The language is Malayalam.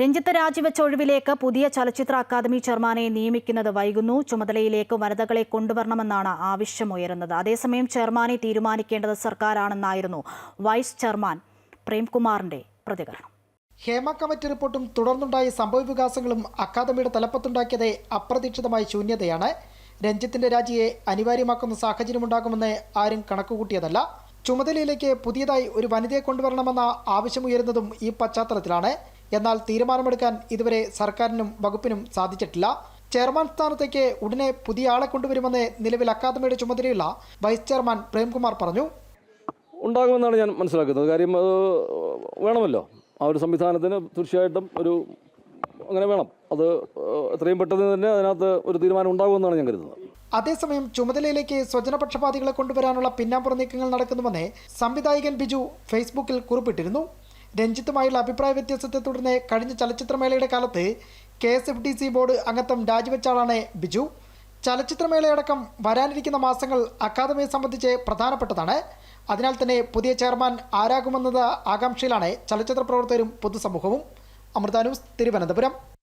രഞ്ജിത്ത് രാജിവെച്ച ഒഴിവിലേക്ക് പുതിയ ചലച്ചിത്ര അക്കാദമി ചെയർമാനെ നിയമിക്കുന്നത് വൈകുന്നു. ചുമതലയിലേക്ക് വനിതകളെ കൊണ്ടുവരണമെന്നാണ് ആവശ്യമുയരുന്നത്. അതേസമയം ചെയർമാനെ തീരുമാനിക്കേണ്ടത് സർക്കാരാണെന്നായിരുന്നു വൈസ് ചെയർമാൻ പ്രേംകുമാറിന്റെ പ്രതികരണം. ഹേമ കമ്മിറ്റി റിപ്പോർട്ടും തുടർന്നുണ്ടായ സംഭവവികാസങ്ങളും അക്കാദമിയുടെ തലപ്പത്തുണ്ടാക്കിയത് അപ്രതീക്ഷിതമായ ശൂന്യതയാണ്. രഞ്ജിത്തിന്റെ രാജിയെ അനിവാര്യമാക്കുന്ന സാഹചര്യമുണ്ടാകുമെന്ന് ആരും കണക്കുകൂട്ടിയതല്ല. ചുമതലയിലേക്ക് പുതിയതായി ഒരു വനിതയെ കൊണ്ടുവരണമെന്ന ആവശ്യമുയരുന്നതും ഈ പശ്ചാത്തലത്തിലാണ്. എന്നാൽ തീരുമാനമെടുക്കാൻ ഇതുവരെ സർക്കാരിനും വകുപ്പിനും സാധിച്ചിട്ടില്ല. ചെയർമാൻ സ്ഥാനത്തേക്ക് ഉടനെ പുതിയ ആളെ കൊണ്ടുവരുമെന്ന് നിലവിൽ അക്കാദമിയുടെ ചുമതലയുള്ള വൈസ് ചെയർമാൻ പ്രേംകുമാർ പറഞ്ഞു. ഉണ്ടാകുമെന്നാണ് ഞാൻ മനസ്സിലാക്കുന്നത്. കാര്യം അത് വേണമല്ലോ. ആ ഒരു സംവിധാനത്തിന് തീർച്ചയായിട്ടും ഒരു അങ്ങനെ വേണം. അത് എത്രയും പെട്ടെന്ന് തന്നെ അതിനകത്ത് ഒരു തീരുമാനം ഉണ്ടാകുമെന്നാണ് ഞാൻ കരുതുന്നത്. അതേസമയം ചുമതലയിലേക്ക് സ്വജനപക്ഷപാതികളെ കൊണ്ടുവരാനുള്ള പിന്നാമ്പുറ നീക്കങ്ങൾ നടക്കുന്നുവെന്ന് സംവിധായകൻ ബിജു ഫേസ്ബുക്കിൽ കുറിപ്പിട്ടിരുന്നു. രഞ്ജിത്തുമായുള്ള അഭിപ്രായ വ്യത്യാസത്തെ തുടർന്ന് കഴിഞ്ഞ ചലച്ചിത്രമേളയുടെ കാലത്ത് K S F D C board അംഗത്വം രാജിവെച്ചാളാണ് ബിജു. ചലച്ചിത്രമേളയടക്കം വരാനിരിക്കുന്ന മാസങ്ങൾ അക്കാദമിയെ സംബന്ധിച്ച് പ്രധാനപ്പെട്ടതാണ്. അതിനാൽ തന്നെ പുതിയ ചെയർമാൻ ആരാകുമെന്നത് ആകാംക്ഷയിലാണ് ചലച്ചിത്ര പ്രവർത്തകരും പൊതുസമൂഹവും. അമൃത ന്യൂസ് തിരുവനന്തപുരം.